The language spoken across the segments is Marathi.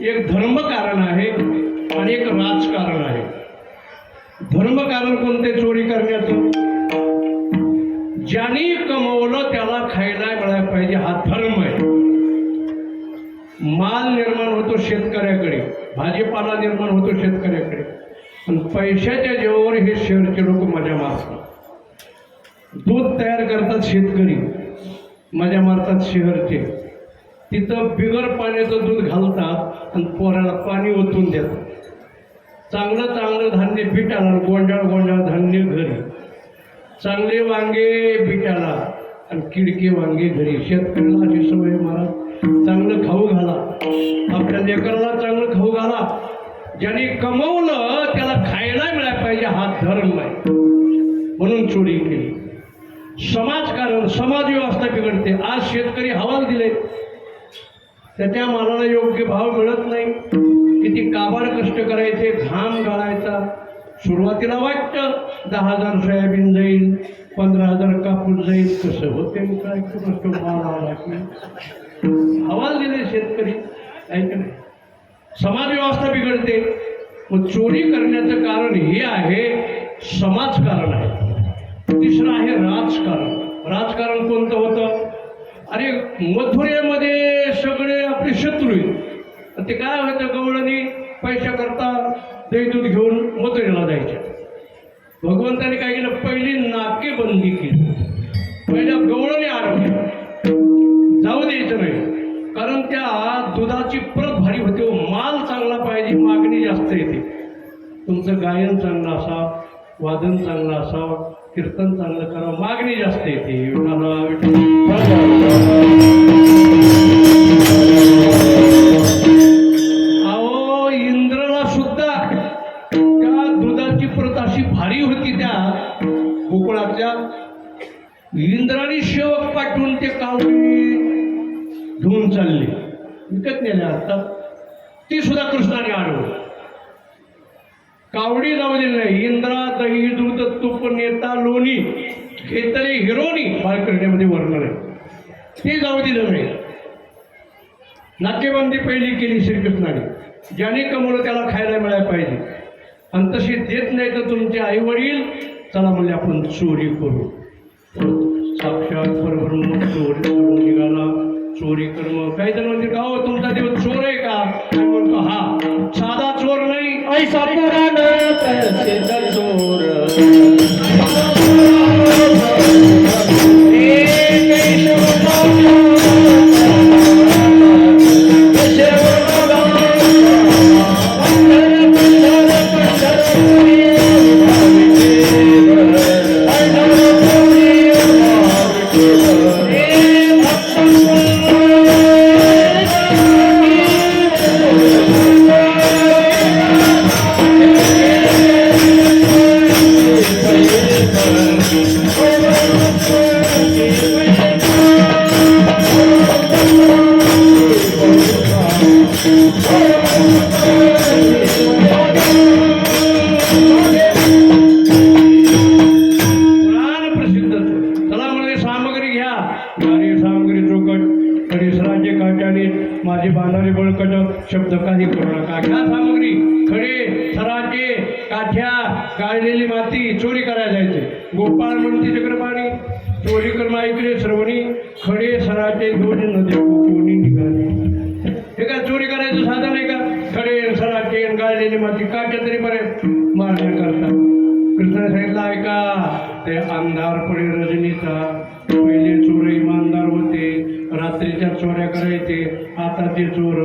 एक धर्मकारण आहे आणि एक राजकारण आहे. धर्मकारण कोणते चोरी करण्याचं? ज्याने कमवलं त्याला खायला मिळायला पाहिजे. हा धर्म आहे. माल निर्माण होतो शेतकऱ्याकडे. भाजीपाला निर्माण होतो शेतकऱ्याकडे. पण पैशाच्या जेवावर हे शहरचे लोक मजा मारतात. दूध तयार करतात शेतकरी. मजा मारतात शहरचे तिथं बिगर पाण्याचं दूध आणि पोराला पाणी ओतून देतात चांगलं चांगलं धान्य पिठाला गोंडाळ गोंडाळ धान्य घरी. चांगले वांगे पिठाला आणि किडके वांगे घरी. शेतकऱ्याला अशी सवय मारा चांगलं खाऊ घाला. आपल्या लेकराला चांगलं खाऊ घाला. ज्याने कमवलं त्याला खायला मिळायला पाहिजे. हा धर्म आहे. म्हणून चोरी केली. समाजकारण समाज व्यवस्था बिघडते. आज शेतकरी हवाल दिले त्याच्या मालाला योग्य भाव मिळत नाही. किती काबाड कष्ट करायचे घाम घालायचा सुरुवातीला वाटतं दहा हजार सोयाबीन जाईल पंधरा हजार कापूस जाईल कसं होते कष्ट माल हवाल दिले शेतकरी ऐक नाही? समाज व्यवस्था बिघडते. मग चोरी करण्याचं कारण हे आहे समाजकारण आहे. तिसरं आहे राजकारण. राजकारण कोणतं होतं? अरे मथुरेमध्ये शत्रू आहेत. ते काय व्हायचं गवळणी पैशाकरता दैदूत दही दूध घेऊन मथुरेला जायच्या. भगवंताने काय केलं? पहिली नाकेबंदी केली. पहिल्या गवळणी आरवल्या जाऊ द्यायचं नाही कारण त्या दुधाची प्रत भारी होते व माल चांगला पाहिजे मागणी जास्त येते. तुमचं गायन चांगलं असावं वादन चांगलं असावं कीर्तन चांगलं करावं मागणी जास्त येते. विठाला अहो ती सुद्धा कृष्णाने आणू कावडी जाऊ दिली नाही. इंद्रा दही दूध तूप नेता लोणी घेतले हिरोनी बालकृष्णामध्ये वर्णन आहे. ते जाऊ दिलं नाही. नाट्यबंदी पहिली केली श्रीकृष्णाने. ज्याने कमवलं त्याला खायला मिळायला पाहिजे. आणि तशी देत नाही तर तुमचे आई वडील चला म्हणजे आपण चोरी करू. साक्षात परब्रह्म चोरी करून निघाला. चोरी कर्म. काही जण म्हणजे का हो तुमचा देव चोर आहे. सादा हा साधा चोर नाही ऐसा पुराण चोर। खडे सराचे घेऊन नद्या कोणी निघाले. हे का चोरी करायचं साधन आहे का? खडे सराचे गाळलेली माती काठ्या तरी बरे मारण्या करता कृष्ण सांगितलं ऐका ते अंधार पडे रजनीचा. पहिले चोर इमानदार होते रात्रीच्या चोऱ्या करायचे. आता ते चोर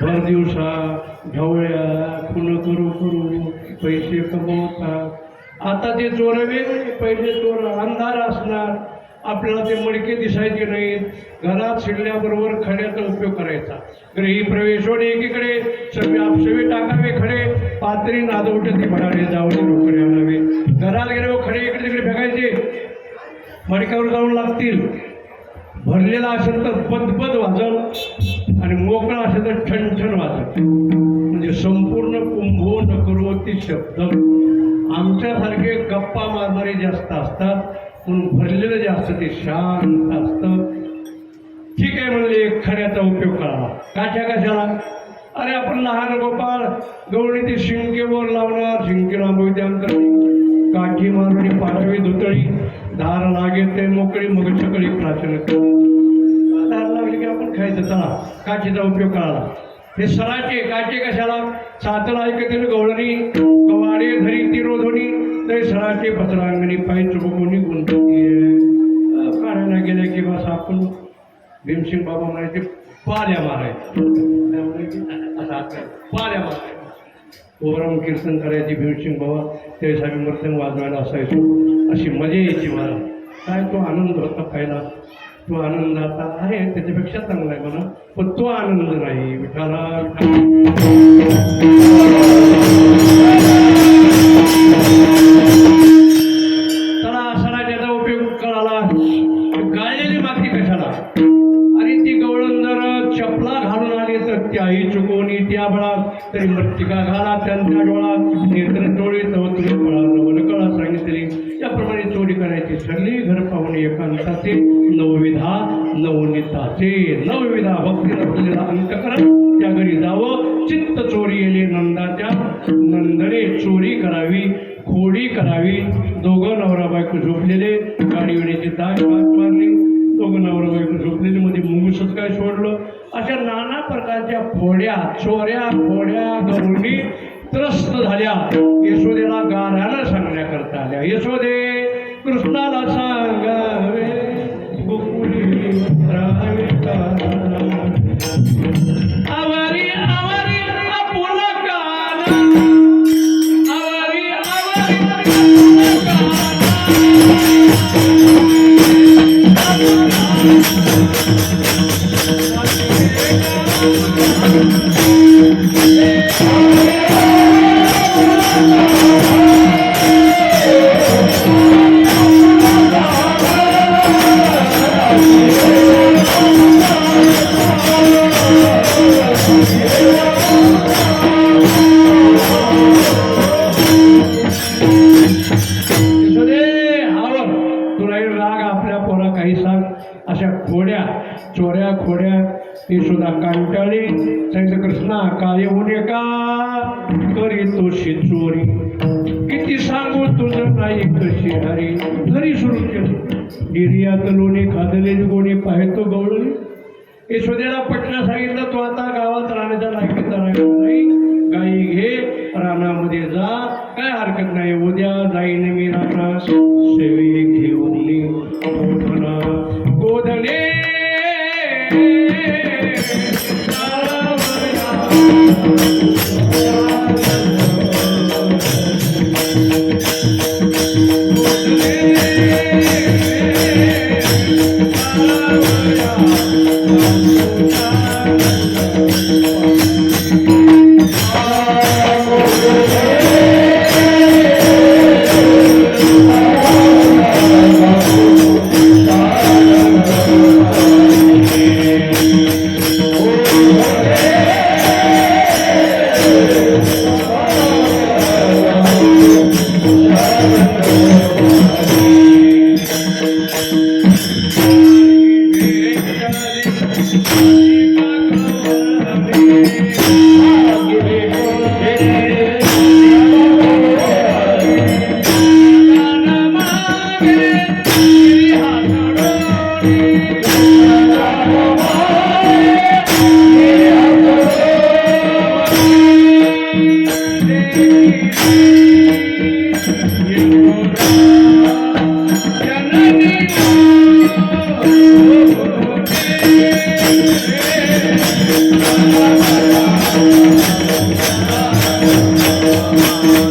भर दिवसा ढवळ्या खून करू करू पैसे कमवतात. आता ते चोर वेगळे पहिले चोर अंधार असणार. आपल्याला ते मडके दिसायचे नाहीत. घरात शिरल्याबरोबर खड्याचा उपयोग करायचा. ग्रही प्रवेश एकीकडे सगळे आपसवे टाकावे खडे. पात्री नादवटे ते भराडे जावळे रोकडे आणावे घरात गेल्यावर खडे इकडे तिकडे फेकायचे. मडक्यावर जाऊन लागतील. भरलेला असेल तर पदपद वाजव आणि मोकळा असेल तर ठणठण वाजव म्हणजे संपूर्ण कुंभो न शब्द. आमच्यासारखे गप्पा मारणारे जास्त असतात. म्हणून भरलेलं जे असतं ते शांत असतं. ठीक आहे म्हणले खड्याचा उपयोग करावा काठ्या कशाला अरे आपण लहान गोपाळ गवळी ते शिंकेवर लावणार. शिंके लांबवी ते अंतरणी काठी मारणी पाचवी धुतळी धार लागे ते मोकळी मग सकळी करू धार लागली की आपण खायचं. चला काठीचा उपयोग करावा हे सराचे काचे कशाला? सातला ऐकतील गवळणी गवाडे धरी ती ते सराचे पत्रांगणी पाय चुकवणी गुंतवणी काढायला गेले की बस आपण भीमसिंग बाबा म्हणायचे पाल्या मारायचे त्यामुळे असं पाल्या मारायचे ओरम कीर्तन करायची भीमसिंग बाबा त्यावेळेस आम्ही मर्तन वाजवायला असायचो. अशी मजा यायची मला. काय तो आनंद होता पहिला तो आनंद आता आहे त्याच्यापेक्षा चांगला आहे म्हणा पण तो आनंद नाही विठाला विठाला त्याचा उपयोग कळाला. गाळलेली माती कशाला? आणि ती गवळण जर चपला घालून आली तर त्याही चुकवणी त्या बळात तरी मृत्यिका घाला त्यांच्या डोळा नेत्र डोळे तव फळा करायची ठरली घर पाहुणे एकांताचे नवविधा नवनीताचे. नवविधा भक्तीला भरलेला अंतकरण त्या घरी जावं. चित्त चोरी येणे नंदाच्या नंदने चोरी करावी खोडी करावी. दोघं नवरा बायको झोपलेले गाडी वेळेची दाग भाग मारली. दोघं नवरा बायको झोपलेले मध्ये मुंगूसच काय सोडलं? अशा नाना प्रकारच्या फोड्या चोऱ्या फोड्या गरुणी त्रस्त झाल्या. यशोदेला गाऱ्याला सांगण्याकरता आल्या. यशोदे! कृष्णाला सांगावे गोकुळी राहावे का खोड्या ती सुद्धा कांटाळी सांगितलं कृष्णा काय होणे का करी तो चोरी. किती सांगू तुझं नाही कशी हरी? घरी सुरू केली. निर्यात लोणी खादले गोणी पाहतो गवळणी यशोदेला पटना सांगितलं तू आता गावात राहण्याचा लायकीचा राहिला नाही. गाई घे रानामध्ये जा. काय हरकत नाही. उद्या जाईन मी रानात. सेवे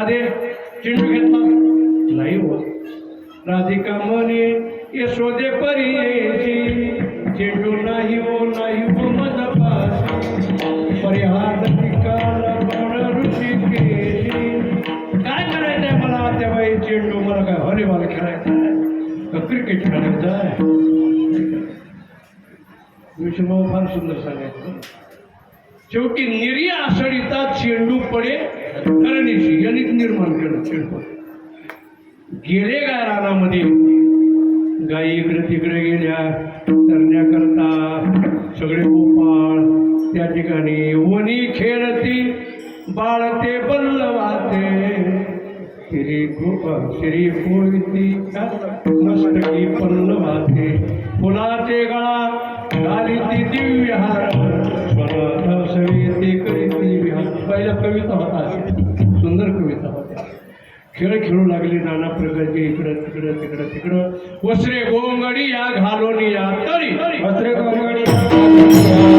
राधे चेंडू घेतला. नाही हो. राधिका म्हणे यशोदे परी येशी चेंडू नाही हो नाही हो मज परिहार ऋषी काय करायचंय मला तेव्हा चेंडू? मला काय व्हॉलीबॉल खेळायचा आहे क्रिकेट खेळायचं आहे विष्णू फार सुंदर सांगायचं. शेवटी निर्या आषाढीचा चेंडू पडे करण्याची गणित निर्माण करत गेले काय रानामध्ये गाई इकडे तिकडे गेल्या चरण्याकरता सगळे गोपाळ. त्या ठिकाणी वनी खेळती बाळते बल्लवाते श्री गोप श्री कोयती मस्तकी पल्लवाते फुलाचे गळा घालीती दिव्य हार. पहिल्या कविता होता. सुंदर कविता होत्या. खेळ खेळू लागले नाना प्रकारचे इकडं तिकडं तिकडं तिकडं. वस्त्रे गोंगडी या घालून या तरी वस्त्रे गोंगडी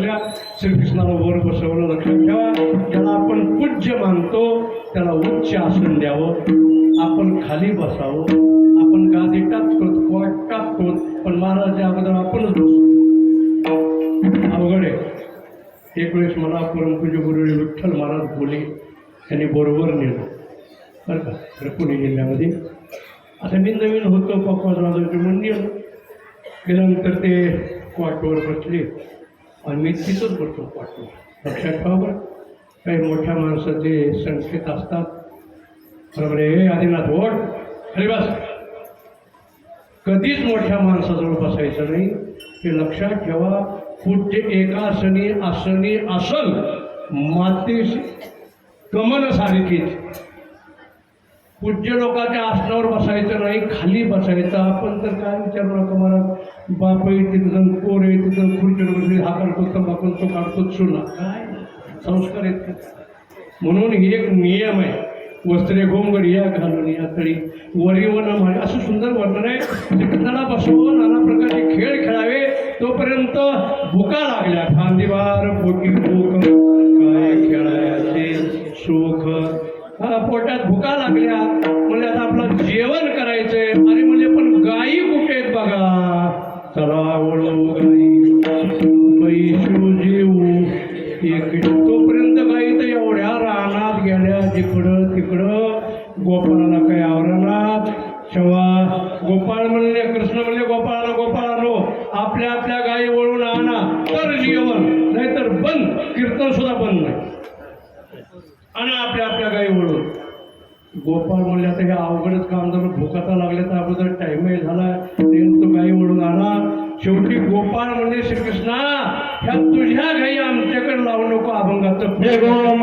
आपल्या श्रीकृष्णाला वर बसवलं लक्षात ठेवा. ज्याला आपण पूज्य मानतो. त्याला उच्च आसन द्यावं. आपण खाली बसावं. आपण गादी टाकतो क्वाट टाकतो पण महाराजच्या अगोदर आपणच बसतो अवघड आहे. एक वेळेस मला परमपूज्य गुरु विठ्ठल महाराज बोले. त्यांनी बरोबर नेलं. बरं का? पुणे जिल्ह्यामध्ये. आता मी नवीन होतो पप्पा राजाचे मंदिर गेल्यानंतर ते क्वाटवर बसले. आणि मी तिथंच बसतो पाठवतो लक्षात ठेवा बरं काही मोठ्या माणसाचे संकेत असतात बरोबर हे आदिनाथ वट अरे बस कधीच मोठ्या माणसाजवळ बसायचं नाही. हे लक्षात ठेवा पूज्य एकासनी आसनी आसन मातेशी कमन सारखीच पूज्य लोकांच्या आसनावर बसायचं नाही खाली बसायचं. आपण तर काय विचारू नका मला बाप आहे तिथं कोर आहे तिथं खुर्चीवर बसली हा काढतो तंबाखून तो काढतो चुना काय? संस्कार आहेत म्हणून ही एक नियम आहे. वस्त्रे घोंगड या घालून या तळी वरीवन मागे असं सुंदर वर्णन आहे. चित्रकला बसवून नाना प्रकारचे खेळ खेळावे. तोपर्यंत भुका लागल्या. खांदीवार पोटी भूक काय खेळायचे? सुख पोटात भुका लागल्या. म्हणजे आता आपलं जेवण करायचंय. अरे म्हणजे पण गायी कुठे आहेत बघा? चला वळू गाई. पैशू जेऊ. तोपर्यंत गाई तर एवढ्या रानात गेल्या. जिकडं तिकडं गोपाळाला काही आवरणात शेवा. गोपाळ म्हणले कृष्ण म्हणले गोपाळाला गोपाळानो आपल्या आपल्या गायी वळून आणा तर जेवण नाहीतर बंद कीर्तन सुद्धा बंद नाही आणि आपल्या आपल्या गायी वळून गोपाळ म्हणले आता का अवघडच भोकाचा जर भुकाचा लागले तर अगोदर टाईमही झाला. तो काही म्हणून आला? शेवटी गोपाळ म्हणजे श्रीकृष्णा. ह्या तुझ्या घाई आमच्याकडे लावू नको अभंगाचं. जय गोम